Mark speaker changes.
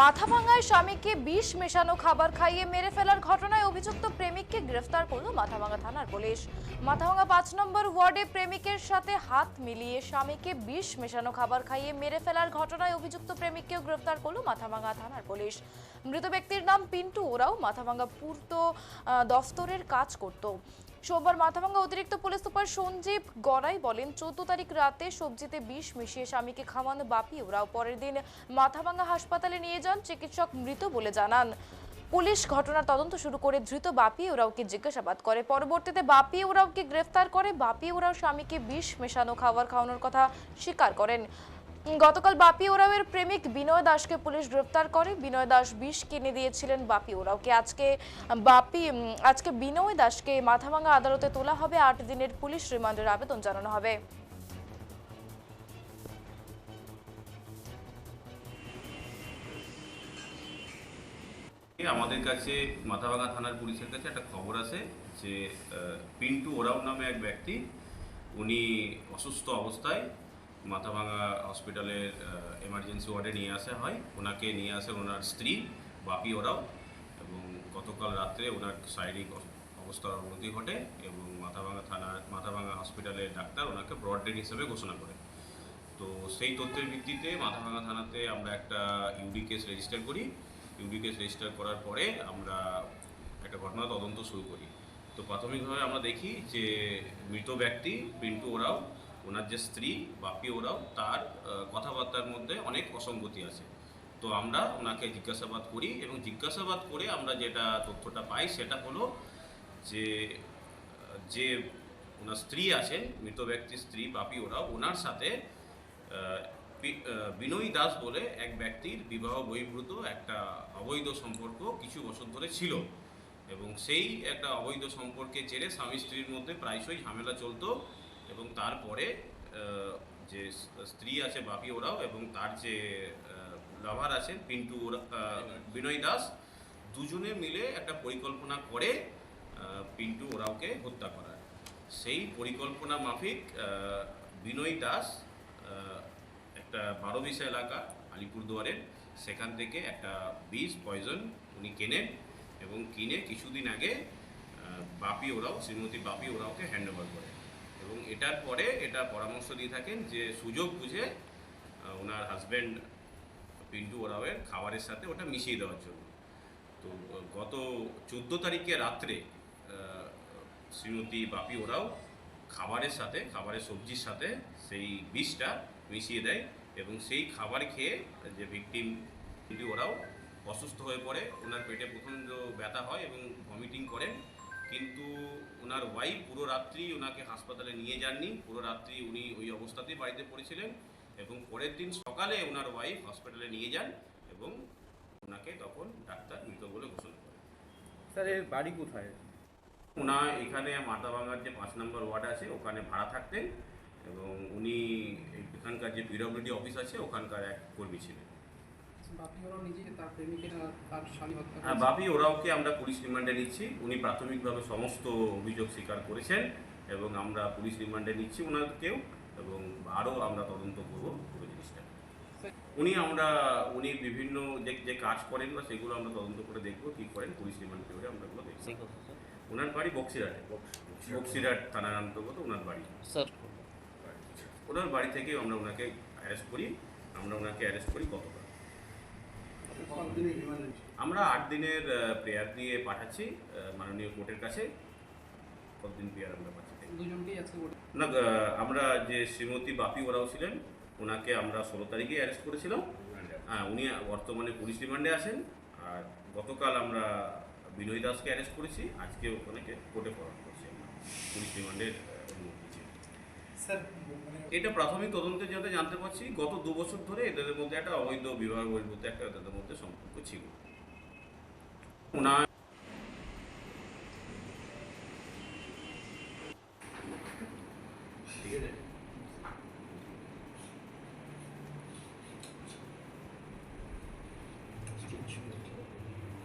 Speaker 1: মাথাভাঙায় স্বামীকে বিষ মেশানো খাবার খাইয়ে মেরে ফেলার ঘটনায় অভিযুক্ত প্রেমিককে গ্রেফতার করল মাথাভাঙা থানার পুলিশ। মাথাভাঙা পাঁচ নম্বর ওয়ার্ডে প্রেমিকের সাথে হাত মিলিয়ে স্বামীকে বিষ মেশানো খাবার খাইয়ে মেরে ফেলার ঘটনায় অভিযুক্ত প্রেমিককেও গ্রেফতার করল মাথাভাঙা থানার পুলিশ। মৃত ব্যক্তির নাম পিন্টু। ওরাও মাথাভাঙা পূর্ত দফতরের কাজ করত। সোমবার মাথাভাঙ্গা অতিরিক্ত পুলিশ সুপার সঞ্জীব গড়াই বলেন, চোদ্দ তারিখ রাতে সবজিতে বিষ মিশিয়ে স্বামীকে খাওয়ানো বাপি ওরাও পরের দিন মাথাভাঙ্গা হাসপাতালে নিয়ে যান। চিকিৎসক মৃত বলে জানান। পুলিশ ঘটনার তদন্ত শুরু করে ধৃত বাপি ওরাওকে জিজ্ঞাসাবাদ করে। পরবর্তীতে বাপি ওরাওকে গ্রেফতার করে। বাপি ওরাও স্বামীকে বিষ মেশানো, খাবার খাওয়ানোর কথা স্বীকার করেন। গতকাল বাপি ওরাওয়ের প্রেমিক বিনয় দাসকে পুলিশ গ্রেফতার করে। বিনয় দাস বিষ কিনে দিয়েছিলেন বাপি ওরাওকে। আজকে, বাপি আজকে বিনয় দাসকে মাথাভাঙ্গা আদালতে তোলা হবে। আট দিনের পুলিশ রিমান্ডের আবেদন জানানো হবে।
Speaker 2: আমাদের কাছে, মাথাভাঙা থানার পুলিশের কাছে একটা খবর আছে যে পিন্টু ওরাও নামে এক ব্যক্তি। উনি অসুস্থ অবস্থায় মাথাভাঙা হসপিটালের এমার্জেন্সি ওয়ার্ডে নিয়ে আসা হয়। ওনাকে নিয়ে আসে ওনার স্ত্রী, বাপি ওরাও। এবং গতকাল রাত্রে ওনার শারীরিক অবস্থার অবনতি ঘটে এবং মাথাভাঙা থানার মাথাভাঙা হসপিটালের ডাক্তার ওনাকে ব্রড ডেড হিসেবে ঘোষণা করে। তো সেই তথ্যের ভিত্তিতে মাথাভাঙা থানাতে আমরা একটা ইউডি কেস রেজিস্টার করি। ইউডি কেস রেজিস্টার করার পরে আমরা একটা ঘটনা তদন্ত শুরু করি। তো প্রাথমিকভাবে আমরা দেখি যে মৃত ব্যক্তি পিন্টু ওরাও ওনার যে স্ত্রী, বাপি ওরাও তার কথাবার্তার মধ্যে অনেক অসঙ্গতি আছে। তো আমরা ওনাকে জিজ্ঞাসাবাদ করি এবং জিজ্ঞাসাবাদ করে আমরা যেটা তথ্যটা পাই সেটা হলো যে যে ওনার স্ত্রী আছেন মৃত ব্যক্তির স্ত্রী, বাপি ওরাও, ওনার সাথে বি- বিনয় দাস বলে এক ব্যক্তির বিবাহ বহির্ভূত একটা অবৈধ সম্পর্ক কিছু বছর ধরে ছিল। এবং সেই একটা অবৈধ সম্পর্কে জেরে স্বামী স্ত্রীর মধ্যে প্রায়শই ঝামেলা চলতো। এবং তারপরে যে স্ত্রী আছে বাপি ওরাও এবং তার যে লাভার আছেন পিন্টু ওরা- বিনয় দাস, দুজনে মিলে একটা পরিকল্পনা করে পিন্টু ওরাওকে হত্যা করার। সেই পরিকল্পনা মাফিক বিনয় দাস একটা বারো বিশা এলাকা, আলিপুরদুয়ারের, সেখান থেকে একটা বিষ পয়জন উনি কেনেন এবং কিনে কিছুদিন আগে বাপি ওরাও, শ্রীমতী বাপি ওরাওকে হ্যান্ড ওভার করে। এবং এটার পরে এটা পরামর্শ দিয়ে থাকেন যে সুযোগ বুঝে ওনার হাজব্যান্ড পিন্টু ওরাওয়ের খাবারের সাথে ওটা মিশিয়ে দেওয়ার জন্য। তো গত চোদ্দ তারিখে রাত্রে শ্রীমতী বাপি ওরাও খাবারের সাথে, খাবারের সবজির সাথে সেই বিষটা মিশিয়ে দেয় এবং সেই খাবার খেয়ে যে ভিকটিম ওরাও অসুস্থ হয়ে পড়ে, ওনার পেটে প্রচণ্ড ব্যথা হয় এবং ভমিটিং করেন। কিন্তু ওনার ওয়াইফ পুরো রাত্রি ওনাকে হাসপাতালে নিয়ে যাননি। পুরো রাত্রি উনি ওই অবস্থাতেই বাড়িতে পড়েছিলেন এবং পরের দিন সকালে ওনার ওয়াইফ হসপিটালে নিয়ে যান এবং ওনাকে তখন ডাক্তার মৃত বলে ঘোষণা করেন।
Speaker 3: স্যার এর বাড়ি কোথায়?
Speaker 2: ওনা এখানে মাথাভাঙার যে পাঁচ নম্বর ওয়ার্ড আছে ওখানে ভাড়া থাকতেন এবং উনি এখানকার যে পিডব্লিউডি অফিস আছে ওখানকার এক কর্মী ছিলেন।
Speaker 4: বাপি করেছে।
Speaker 2: বাপি ওরাওকে আমরা পুলিশ রিমান্ডে নিচ্ছি। উনি প্রাথমিকভাবে সমস্ত অভিযোগ স্বীকার করেছেন এবং আমরা পুলিশ রিমান্ডে নিচ্ছি ওনাকেও এবং আরও আমরা তদন্ত করব পুরো জিনিসটা। উনি আমরা উনি বিভিন্ন যে যে কাজ করেন বা সেগুলো আমরা তদন্ত করে দেখব কী করেন পুলিশ রিমান্ড করে আমরা ওগুলো দেখব। ওনার বাড়ি বক্সিরহাটে। বক্সিরহাট থানার অন্তর্গত ওনার বাড়ি। ওনার বাড়ি থেকে আমরা ওনাকে অ্যারেস্ট করি। আমরা ওনাকে অ্যারেস্ট করি গতকাল। আমরা আট দিনের প্রেয়ার দিয়ে পাঠাচ্ছি মাননীয় কোর্টের কাছে। কতদিন প্রেয়ার আমরা
Speaker 4: বলে
Speaker 2: না আমরা যে শ্রীমতী বাপি ওরাও ছিলেন ওনাকে আমরা ষোলো তারিখে অ্যারেস্ট করেছিলাম। হ্যাঁ উনি বর্তমানে পুলিশ রিমান্ডে আছেন। আর গতকাল আমরা বিনয় দাসকে অ্যারেস্ট করেছি। আজকে ওখানে কোর্টে ফরওয়ার্ড করছি আমরা। পুলিশ রিমান্ডের।
Speaker 4: মানে
Speaker 2: এটা প্রাথমিক তদন্তে যাতে জানতে পারছি, গত দু বছর ধরে এদের মধ্যে একটা অবৈধ বিবাহ বহির্ভূত একটা এদের মধ্যে সম্পর্ক ছিল।